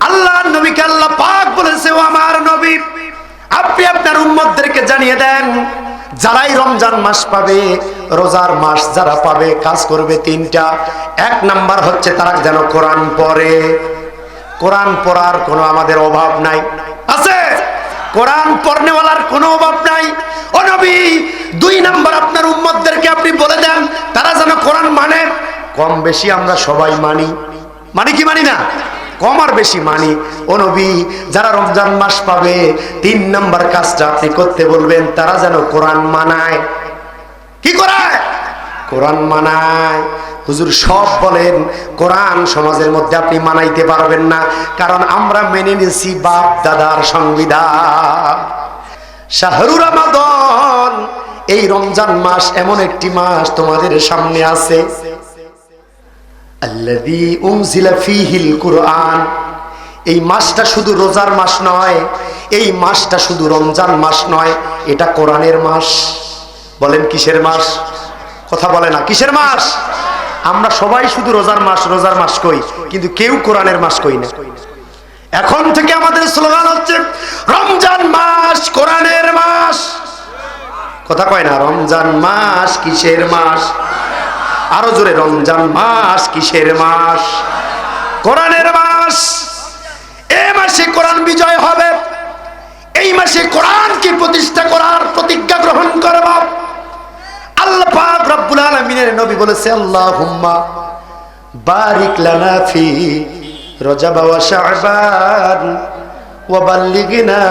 আল্লাহ নবীকে আল্লাহ পাক বলেছে, ও আমার নবী, আপনি আপনার উম্মতদেরকে জানিয়ে দেন, যারাই রমজান মাস পাবে, রোজার মাস যারা পাবে, কাজ করবে তিনটা। এক নাম্বার হচ্ছে তারা যেন কোরআন পড়ে। কোরআন পড়ার কোনো আমাদের অভাব নাই। আছে? কোরআন পড়নেওয়ালার কোনো অভাব নাই। ও নবী, দুই নাম্বার আপনার উম্মতদেরকে আপনি বলে দেন, তারা যেন কোরআন মানে। কম বেশি আমরা সবাই মানি। মানি কি মানি না? কম আর বেশি মানি। ও নবী, যারা রমজান মাস পাবে, তিন নাম্বার কাজটা আপনি করতে বলবেন, তারা যেন কোরআন মানায়। কি করায় কোরআন মানায়। হুজুর সব বলেন, কোরআন সমাজের মধ্যে আপনি মানাইতে পারবেন না, কারণ আমরা মেনে নিয়েছি বাপ, দাদার সংবিধান। শাহরুর রমাদন, এই রমজান মাস এমন একটি মাস তোমাদের সামনে আছে। এই মাসটা শুধু রোজার মাস নয়, এই মাসটা শুধু রমজান মাস নয়, এটা কোরআনের মাস। বলেন কিসের মাস? কথা বলে না, কিসের মাস? আমরা সবাই শুধু রোজার মাস রোজার মাস কই, কিন্তু কেউ কোরআনের মাস কই না। এখন থেকে আমাদের স্লোগান হচ্ছে, রমজান মাস কোরআনের মাস। কথা কয় না, রমজান মাস কিসের মাস? আরও জোরে, রমজান মাস কিসের মাস? কোরআনের মাস। এ মাসে কোরআন বিজয় হবে। এই মাসে কোরআনকে প্রতিষ্ঠা করার প্রতিজ্ঞা গ্রহণ করব। আল্লাহ পাক রব্বুল আলামিনের নবী বলেছে, আল্লাহুম্মা বারিক লানা ফি রজব ওয়া শাবান ওয়া বাল্লিগনা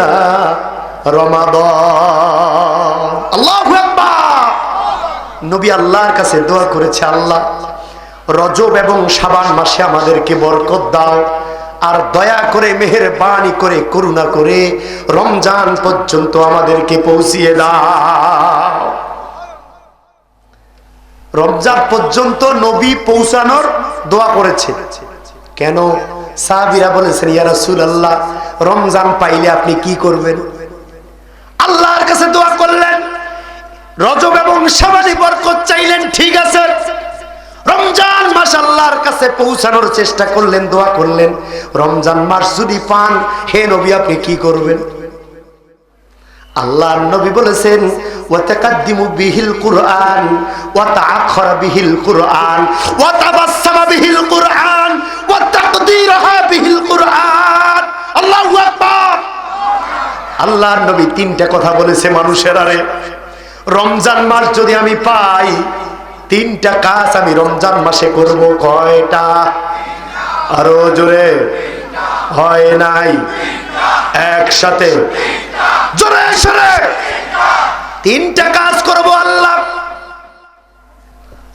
রমাদান। আল্লাহু আকবার। নবী আল্লাহর কাছে দোয়া করেছে, আল্লাহ, রজব এবং সাবান মাসে আমাদেরকে বরকত দাও, আর দয়া করে, মেহেরবানি করে, করুণা করে রমজান পর্যন্ত আমাদেরকে পৌঁছিয়ে দাও। রমজান পর্যন্ত নবী পৌঁছানোর দোয়া করেছে। কেন? সাহাবিরা বলেছেন, ইয়া রাসূলুল্লাহ, রমজান পাইলে আপনি কি করবেন? আল্লাহর কাছে দোয়া করলেন। রজব এবং সাবানি বরকত চাইলেন, ঠিক আছে। রমজান মাস আল্লাহর কাছে পৌঁছানোর চেষ্টা করলেন, দোয়া করলেন। রমজান মাস যদি পান, হে নবী, আপনি কি করবেন? আল্লাহর নবী বলেছেন, ওয়াতাকাদ্দিমু বিহিল কুরআন ওয়া তাআখারা বিহিল কুরআন ওয়া তাবাসসামা বিহিল কুরআন ওয়া তাকদীরাহা বিহিল কুরআন। আল্লাহু আকবার। আল্লাহর নবী তিনটা কথা বলেছে মানুষের আরে রমজান মাস যদি আমি পাই, তিনটা কাজ আমি রমজান মাসে করব কয়টা? আরও জোরে, হয় নাই? একসাথে। জোরে সরে তিনটা কাজ করব আল্লাহ।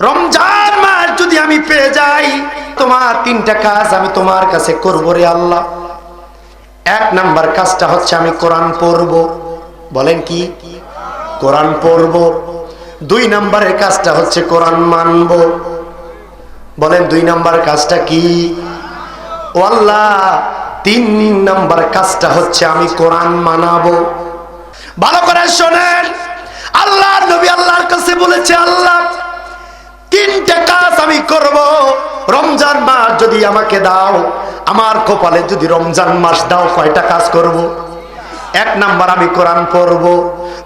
রমজান মাস যদি আমি পেয়ে যাই, তোমার তিনটা কাজ আমি তোমার কাছে করব রে আল্লাহ। এক নাম্বার কাজটা হচ্ছে আমি কোরআন পড়ব। বলেন কি? কোরআন পড়ব। দুই নাম্বারের কাজটা হচ্ছে কোরআন মানব। বলেন, দুই নাম্বার কাজটা কি? ও আল্লাহ, তিন নাম্বার কাজটা হচ্ছে আমি কোরআন মানাবো। ভালো করে শোনেন আল্লাহ নবী আল্লাহর কাছে বলেছে, আল্লাহ, তিনটে কাজ আমি করব। রমজান মাস যদি আমাকে দাও, আমার কপালে যদি রমজান মাস দাও, কয়টা কাজ করব। এক নাম্বার আমি কোরআন পড়ব,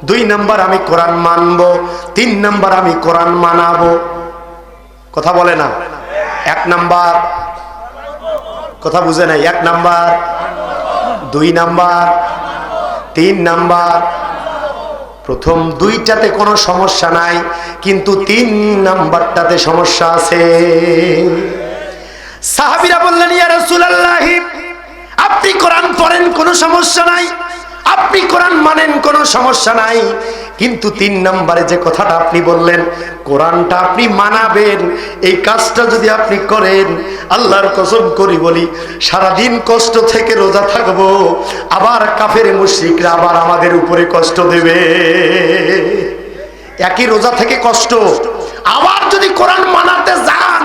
দুই নাম্বার আমি কোরআন মানব, তিন নাম্বার আমি কোরআন মানাবো। কথা বলে না? এক নাম্বার। কথা বুঝে নাই? এক নাম্বার। দুই নাম্বার। তিন নাম্বার। প্রথম দুইটাতে কোনো সমস্যা নাই, কিন্তু তিন নাম্বারটাতে সমস্যা আছে। সাহাবিরা বললেন, ইয়া রাসূলুল্লাহ, আপনি কোরআন পড়েন, কোনো সমস্যা নাই? আপনি কোরআন মানেন, কোনো সমস্যা নাই। কিন্তু তিন নম্বরে যে কথাটা আপনি বললেন, কোরআনটা আপনি মানাবেন। এই কাজটা যদি আপনি করেন, আল্লাহর কসম করি বলি, সারাদিন কষ্ট থেকে রোজা থাকব, আবার কাফের মুশ্রিকরা আবার আমাদের উপরে কষ্ট দেবে। একই রোজা থেকে কষ্ট। আবার যদি কোরআন মানাতে যান,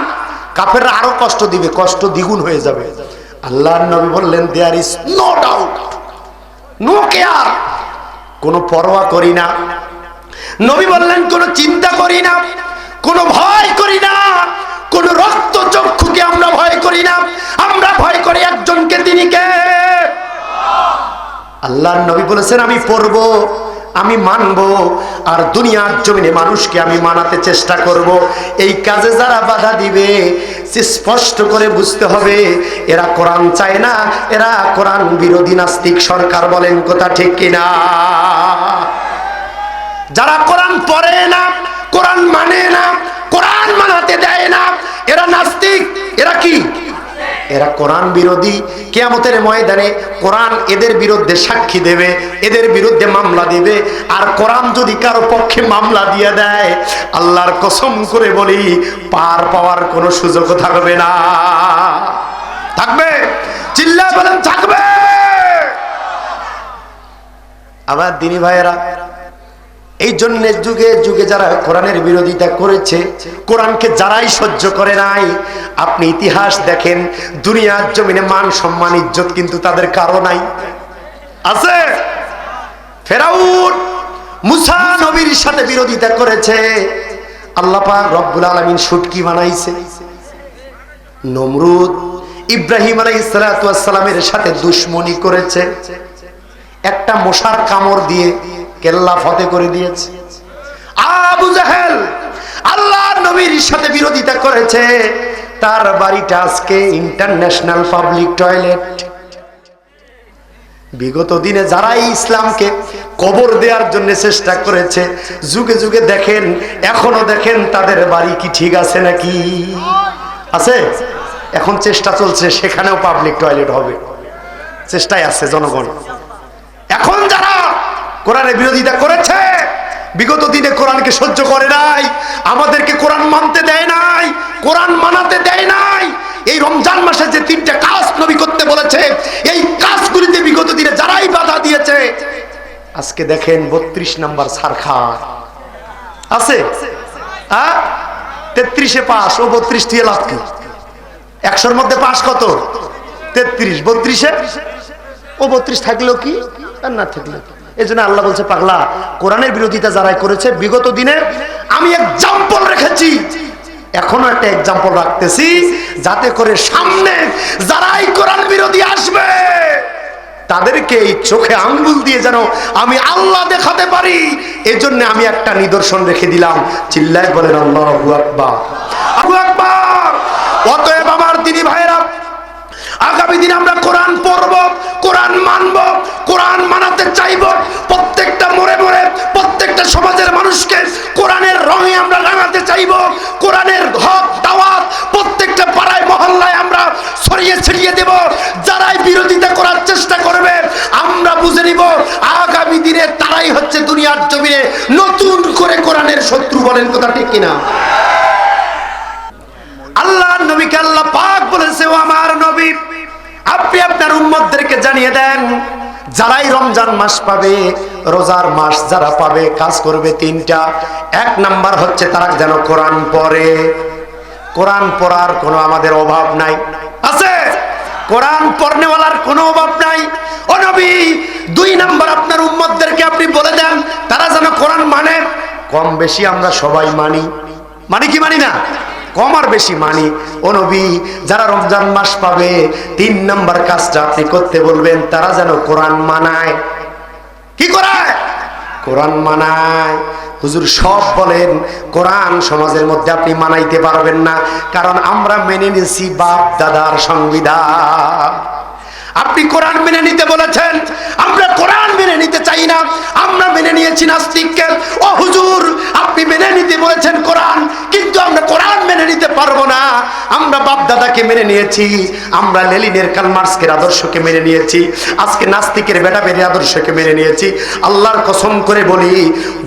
কাফেররা আরও কষ্ট দিবে, কষ্ট দ্বিগুণ হয়ে যাবে। আল্লাহর নবী বললেন there is no doubt no আর কোনো পরোয়া করি না। নবী বললেন, কোনো চিন্তা করি না। কোনো ভয় করি না। কোন রক্ত চক্ষুকে আমরা ভয় করি না। আমরা ভয় করি একজনকে, তিনি কে? আল্লাহ নবী বলেছেন, আমি পড়ব। আমি মানব আর দুনিয়ার জমিনে মানুষকে আমি মানাতে চেষ্টা করব। এই কাজে যারা বাধা দিবে, সে স্পষ্ট করে বুঝতে হবে, এরা কোরআন চায় না, এরা কোরআন বিরোধী নাস্তিক সরকার বলেন কথা ঠিক কিনা। যারা কোরআন পড়ে না, কোরআন মানে না, কোরআন মানাতে দেয় না, এরা নাস্তিক, এরা কি? এরা কোরআন বিরোধী। কেয়ামতের ময়দানে কোরআন এদের বিরুদ্ধে সাক্ষী দেবে, এদের বিরুদ্ধে মামলা দিবে। আর কোরআন যদি কারও পক্ষে মামলা দিয়ে দেয়, আল্লাহর কসম করে বলি, পার পাওয়ার কোনো সুযোগ থাকবে না। থাকবে? চিল্লা বলেন, থাকবে! আবার দিনী ভাইয়েরা এই জন্য যুগে যুগে যারা কোরআনের বিরোধিতা করেছে, কোরআনকে যারাই সহ্য করে নাই, আপনি ইতিহাস দেখেন, দুনিয়ার জমিনে মান সম্মান, ইজ্জত কিন্তু তাদের কারও নাই। আছে? ফেরাউন, মুসা নবীর সাথে বিরোধিতা করেছে। আল্লাহ পাক রব্বুল আলামিন শুটকি বানাইছে। নমরুদ ইব্রাহিম ওয়াস সালামের সাথে দুশমনি করেছে। একটা মশার কামড় দিয়ে কেল্লা ফতে করে দিয়েছে। আবু জাহেল আল্লাহ নবীর সাথে বিরোধিতা করেছে। তার বাড়িটা আজকে ইন্টারন্যাশনাল পাবলিক টয়লেট। বিগত দিনে যারাই ইসলামকে কবর দেওয়ার জন্য চেষ্টা করেছে, যুগে যুগে দেখেন, এখনও দেখেন তাদের বাড়ি কি ঠিক আছে নাকি? আছে? এখন চেষ্টা চলছে, সেখানেও পাবলিক টয়লেট হবে। চেষ্টায় আছে জনগণ। এখন কোরআনের বিরোধিতা করেছে। বিগত দিনে কোরআনকে সহ্য করে নাই, আমাদেরকে কোরআন মানতে দেয় নাই, কোরআন মানাতে দেয় নাই। এই রমজান মাসে যে তিনটা কাজ নবী করতে বলেছে, এই কাজগুলিতে বিগত দিনে যারাই বাধা দিয়েছে, আজকে দেখেন বত্রিশ নাম্বার সারখার। আছে? তেত্রিশে পাস ও বত্রিশ দিয়ে লাভ একশোর মধ্যে পাস কত? তেত্রিশ। বত্রিশে? ও বত্রিশ থাকলেও কি? আর না থাকলেও কি? এই জন্য আল্লাহ বলছে, পাগলা, কোরআনের বিরোধিতা যারাই করেছে, বিগত দিনে আমি এক্সাম্পল রেখেছি। এখনও একটা এক্সাম্পল রাখতেছি, যাতে করে সামনে যারাই কোরআন বিরোধী আসবে, তাদেরকে এই চোখে আঙ্গুল দিয়ে যেন আমি আল্লাহ দেখাতে পারি। এজন্য আমি একটা নিদর্শন রেখে দিলাম। চিল্লায় বলেন, আল্লাহ আকবার। আবু আকবার! অতএব আমার দিদি ভাইয়েরা, আগামী দিনে আমরা কোরআন পড়ব, কোরআন মানব। কোরআন মানাতে চাইব, প্রত্যেকটা মোড়ে মোড়ে প্রত্যেকটা সমাজের মানুষকে কোরআনের রঙে আমরা রাঙাতে চাইব, কোরআনের হক, দাওয়াত প্রত্যেকটা পাড়ায়, মহল্লায় আমরা ছড়িয়ে ছিড়িয়ে দেব। যারাই বিরোধিতা করার চেষ্টা করবে, আমরা বুঝে নিব, আগামী দিনে তারাই হচ্ছে দুনিয়ার জমিনে নতুন করে কোরআনের শত্রু বলেন কথা ঠিক কিনা? আল্লাহ নবীকে আল্লাহ পাক বলেছে, ও আমার নবী, আপনি আপনার উম্মতদেরকে জানিয়ে দেন যারাই রমজান মাস পাবে, রোজার মাস যারা পাবে, কাজ করবে তিনটা। এক নাম্বার হচ্ছে তারা যেন কোরআন পড়ে। কোরআন পড়ার কোনো আমাদের অভাব নাই। আছে? কোরআন পড়নেওয়ালার কোনো অভাব নাই। ও নবী, দুই নাম্বার আপনার উম্মতদেরকে আপনি বলে দেন, তারা যেন কোরআন মানে? কম বেশি আমরা সবাই মানি। মানি কি মানি না? কম আর বেশি মানি। ও নবী, যারা রমজান মাস পাবে, তিন নম্বর কাজটা আপনি করতে বলবেন, তারা যেন কোরআন মানায়। কি করায় কোরআন মানায়। হুজুর সব বলেন, কোরআন সমাজের মধ্যে আপনি মানাইতে পারবেন না, কারণ আমরা মেনে নিয়েছি বাপ, দাদার সংবিধান। আপনি কোরআন মেনে নিতে বলেছেন। আমরা কোরআন মেনে নিতে চাই না। আমরা মেনে নিয়েছি নাস্তিককে। ও হুজুর, আপনি মেনে নিতে বলেছেন কোরআন, কিন্তু আমরা কোরআন মেনে নিতে পারব না। আমরা বাপ দাদাকে মেনে নিয়েছি, আমরা লেলিনের কালমার্সকের আদর্শকে মেনে নিয়েছি, আজকে নাস্তিকের বেটা বেড়ে আদর্শকে মেনে নিয়েছি। আল্লাহর কসম করে বলি,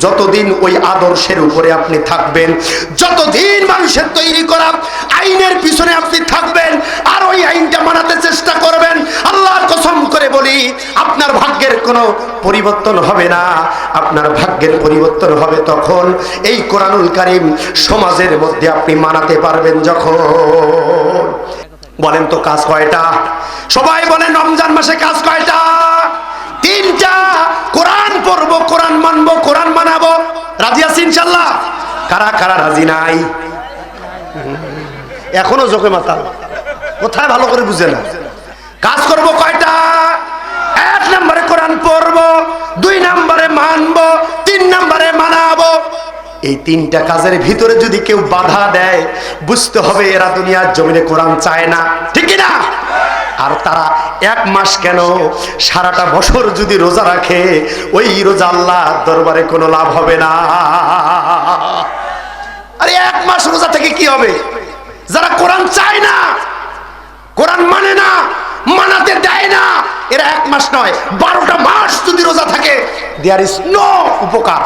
যতদিন ওই আদর্শের উপরে আপনি থাকবেন, যতদিন মানুষের তৈরি করা আইনের পিছনে আপনি থাকবেন, আর ওই আইনটা মানাতে চেষ্টা করবেন আল্লাহর কসম করে বলি আপনার ভাগ্যের কোনো পরিবর্তন হবে না। আপনার ভাগ্যের পরিবর্তন হবে তখন এই কোরআনুল কারিম সমাজের মধ্যে আপনি মানাতে পারবেন যখন। বলেন তো কাজ কয়টা? সবাই বলেন রমজান মাসে কাজ কয়টা? তিনটা। কোরআন পড়ব, কোরআন মানবো, কোরআন মানাবো। রাজি আছি ইনশাল্লাহ কারা কারা রাজি নাই? এখনও চোখে মাথা কোথায় ভালো করে বুঝে না। কাজ করব কয়টা? এক নম্বরে দুই নম্বরে মানবো, তিন নম্বরে মানাবো। এই তিনটা কাজের ভিতরে যদি কেউ বাধা দেয়, বুঝতে হবে এরা দুনিয়ার জমিনে কোরআন চায় না। ঠিক না আর তারা এক মাস কেন সারাটা বছর যদি রোজা রাখে, ওই রোজা আল্লাহ দরবারে কোনো লাভ হবে না। আরে এক মাস রোজা থেকে কি হবে? যারা কোরআন চায় না, কোরআন মানে না, মানাতে দেয় না এরা এক মাস নয়, বারোটা মাস যদি রোজা থাকে দেয়ার ইজ নো উপকার,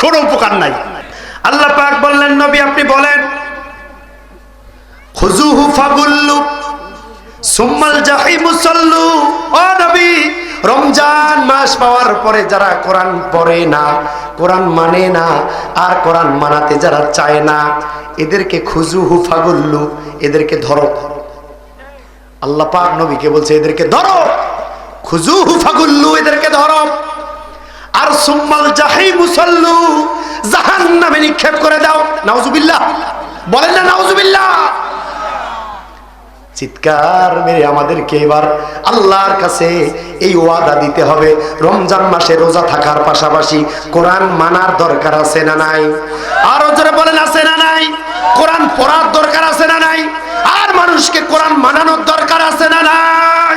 কোনো উপকার নাই। আল্লাহ পাক বললেন, নবী আপনি বলেন রমজান মাস পাওয়ার পরে যারা কোরআন পড়ে না, কোরআন মানে না, আর কোরআন মানাতে যারা চায় না, এদেরকে খুজুহু ফাগুল্লু, এদেরকে ধরো। আল্লাহ পাক নবীকে বলছে, এদেরকে ধরো। নিক্ষেপ করে দাও। বলেন না চিৎকার মেরে আমাদেরকে এবার আল্লাহর কাছে এই ওয়াদা দিতে হবে। রমজান মাসে রোজা থাকার পাশাপাশি কোরআন মানার দরকার আছে না নাই? আরও জোরে বলেন, আছে না নাই? কোরআন পড়ার দরকার আছে না নাই? আর মানুষকে কোরআন মানানোর দরকার আছে না নাই?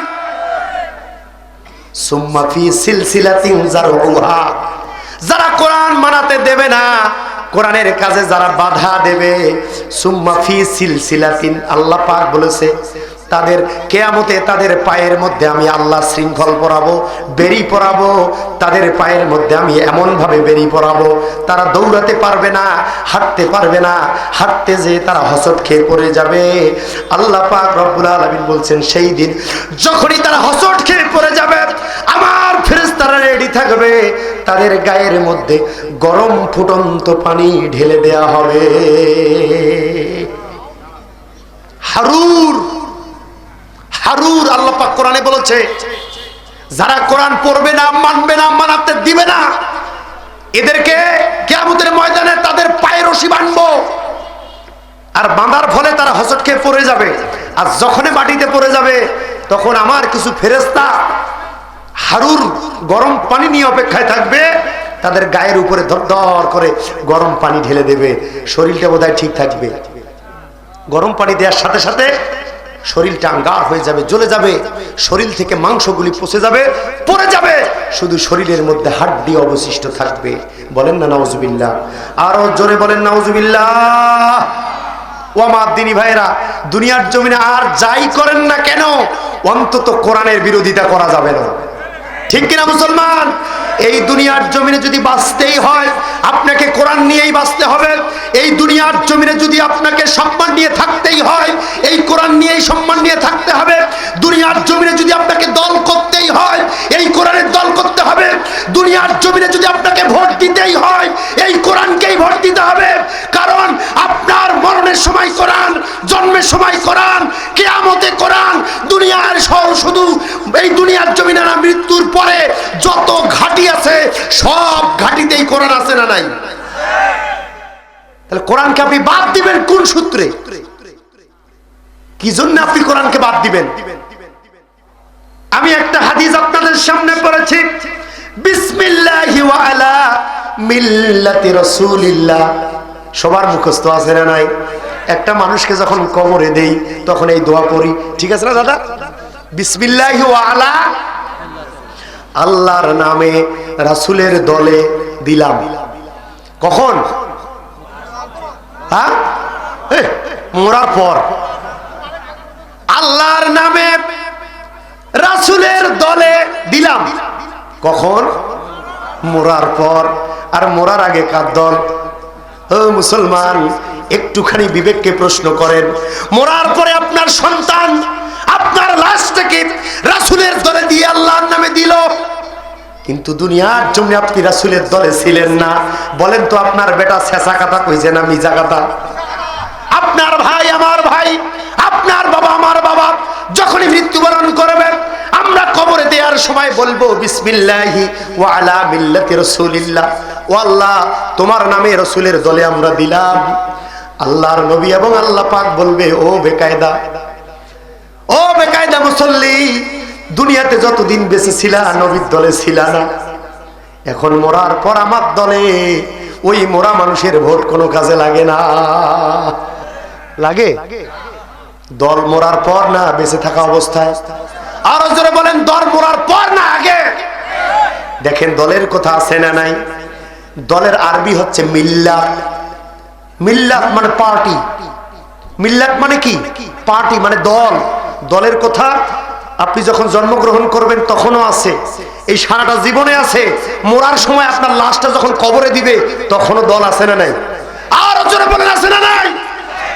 যারা কোরআন মানাতে দেবে না, কোরআনের কাজে যারা বাধা দেবে আল্লাহ পাক বলেছে, তাদের কেয়ামতে তাদের পায়ের মধ্যে আমি আল্লাহ শৃঙ্খল পরাবো, বেরি পরাবো, তাদের পায়ের মধ্যে আমি এমন ভাবে বেরি পরাবো, তারা দৌড়াতে পারবে না, হাঁটতে পারবে না, হাঁটতে যে তারা হসত খেয়ে পড়ে যাবে। আল্লাহ পাক রব্বুল আলামিন বলছেন, সেই দিন যখনই তারা হসট খেয়ে পড়ে যাবে ফেরেশতারা রেডি থাকবে, তাদের গায়ের মধ্যে গরম ফুটন্ত পানি ঢেলে দেয়া হবে। হারুর হারুর আল্লাহ পাক কোরআনে বলেছে, যারা কোরআন পড়বে না, মানবে না, মানাতে দিবে না, এদেরকে কেয়ামতের ময়দানে তাদের পায়ে রশি বাঁধবো আর বাঁধার ফলে তারা হসট খেয়ে পড়ে যাবে, আর যখনই মাটিতে পড়ে যাবে, তখন আমার কিছু ফেরেস্তা হারুর গরম পানি নিয়ে অপেক্ষায় থাকবে, তাদের গায়ের উপরে ধর করে গরম পানি ঢেলে দেবে, শরীরটা বোধহয় ঠিক থাকবে। গরম পানি দেওয়ার সাথে সাথে শরীরটা আঙ্গার হয়ে যাবে, জ্বলে যাবে, শরীর থেকে মাংসগুলি পচে যাবে, পড়ে যাবে। শুধু শরীরের মধ্যে হাড্ডি অবশিষ্ট থাকবে। বলেন না, নাউজুবিল্লাহ। আরও জোরে বলেন, নাউজুবিল্লাহ। ও আমার দিনী ভাইরা দুনিয়ার জমিনে আর যাই করেন না কেন, অন্তত কোরআনের বিরোধিতা করা যাবে না। ঠিক কিনা মুসলমান? এই দুনিয়ার জমিনে যদি বাঁচতেই হয়, আপনাকে কোরআন নিয়েই বাঁচতে হবে। এই দুনিয়ার জমিনে যদি আপনাকে সম্মান নিয়ে থাকতেই হয়, এই কোরআন নিয়েই সম্মান নিয়ে থাকতে হবে। দুনিয়ার জমিনে যদি আপনাকে দল করতেই হয়, এই কোরআনের দল করতে হবে। দুনিয়ার জমিনে যদি আপনাকে ভোট দিতেই হয়, এই কোরআনকেই ভোট দিতে হবে। কারণ আপনার মরণের সময় কোরআন, জন্মের সময় কোরআন, কেয়ামতে কোরআন, দুনিয়ার সহ শুধু এই দুনিয়ার জমিনে না, মৃত্যুর পরে যত ঘাটি আছে, সব ঘাটিতেই কোরআন আছে না নাই? তাহলে কোরআনকে আপনি বাদ দিবেন কোন সূত্রে? কি জন্য আপনি কোরআনকে বাদ দিবেন? আমি একটা হাদিস আপনাদের সামনে পড়েছি। বিসমিল্লাহি ওয়া আলা মিল্লাতি রাসূলিল্লাহ। সবার মুখস্থ আছে না নাই? একটা মানুষকে যখন কবরে দেই, তখন এই দোয়া পড়ি। ঠিক আছে না দাদা? বিসমিল্লাহি আল্লাহর নামে রাসূলের দলে দিলাম। কখন? হ্যাঁ? মরার পর। আল্লাহর নামে রাসুলের দলে দিলাম। কখন? মোরার পর। আর মোরার আগে কার দল? ও মুসলমান, একটুখানি বিবেককে প্রশ্ন করেন। মোরার পরে আপনার সন্তান লাশটাকে রাসুলের দলে দিয়ে আল্লাহর নামে দিল। কিন্তু দুনিয়ার জন্য আপনি রাসুলের দলে ছিলেন না। বলেন তো আপনার বেটা শেষা কাটা কইছে না মিজা কাটা আপনার ভাই আমার ভাই, আপনার বাবা আমার বাবা, যখনই মৃত্যুবরণ করবেন, আমরা কবরে দেওয়ার সময় বলব, বিসমিল্লাহি ওয়া আলা মিল্লাতি রাসূলিল্লাহ। ও আল্লাহ, তোমার নামে রসুলের দলে আমরা দিলাম। আল্লাহর নবী এবং আল্লাহ পাক বলবে, ও বেকায়দা ও বেকায়দা মুসল্লি, দুনিয়াতে যতদিন বেঁচে ছিলা, নবীর দলে ছিলা না। এখন মরার পর আমার দলে ওই মোরা মানুষের ভোট কোনো কাজে লাগে না। লাগে? দল মরার পর না, বেঁচে থাকা অবস্থায়। আরও জোরে বলেন, দল মরার পর না, আগে। দেখেন দলের কথা আছে না নাই? দলের আরবি হচ্ছে মিল্লাত মিল্লাত মানে পার্টি। মিল্লাত মানে কি? পার্টি মানে দল। দলের কথা, আপনি যখন জন্মগ্রহণ করবেন তখনও আছে। এই সারাটা জীবনে আছে। মরার সময় আপনার লাশটা যখন কবরে দিবে, তখনও দল আছে না নাই? আর জোরে বলেন, আছে না নাই?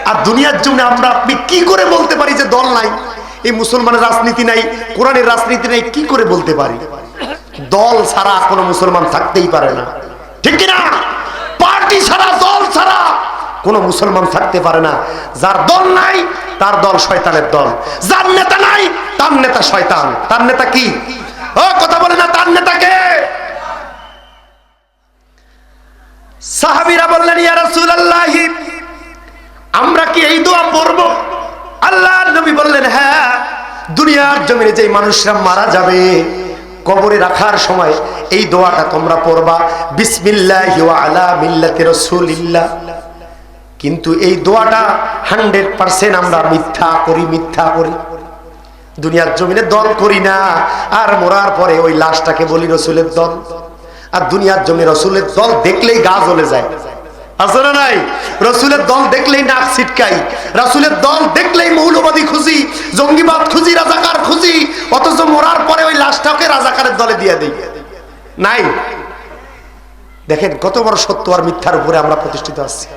আর দুনিয়ার জন্য আমরা, আপনি কি করে বলতে পারি যে দল নাই? এই মুসলমানের রাজনীতি নাই, কোরআনের রাজনীতি নাই, কি করে বলতে পারি? দল ছাড়া কোনো মুসলমান থাকতেই পারে না। ঠিক কিনা? পার্টি ছাড়া, দল ছাড়া কোনো মুসলমান থাকতে পারে না। যার দল নাই তার দল শয়তানের দল। যার নেতা নাই, তার নেতা শয়তান। তার নেতা কি? ও, কথা বলে না, তার নেতাকে সাহাবীরা বললেন, ইয়া রাসূলুল্লাহ, আমরা কি এই দোয়া পড়ব? আল্লাহর নবী বললেন হ্যাঁ দুনিয়ার জমিনে যে মানুষরা মারা যাবে, কবরে রাখার সময় এই দোয়াটা তোমরা পড়বা, বিসমিল্লাহি ওয়া আলা মিল্লাতি রাসূলিল্লাহ। কিন্তু এই দোয়াটা হান্ড্রেড পার্সেন্ট আমরা মিথ্যা করি মিথ্যা করি। দুনিয়ার জমিনে দল করি না, আর মরার পরে ওই লাশটাকে বলি রসুলের দল। আর দুনিয়ার জমি রসুলের দল দেখলেই গা জ্বলে যায়। না ছিটকাই। দল দেখলেই মৌলবাদী জঙ্গিবাদ খুঁজি, রাজাকার খুঁজি, অথচ মরার পরে ওই লাশটাকে রাজাকারের দলে দিয়ে নাই? দেখেন কত বড় সত্য আর মিথ্যার উপরে আমরা প্রতিষ্ঠিত আছি।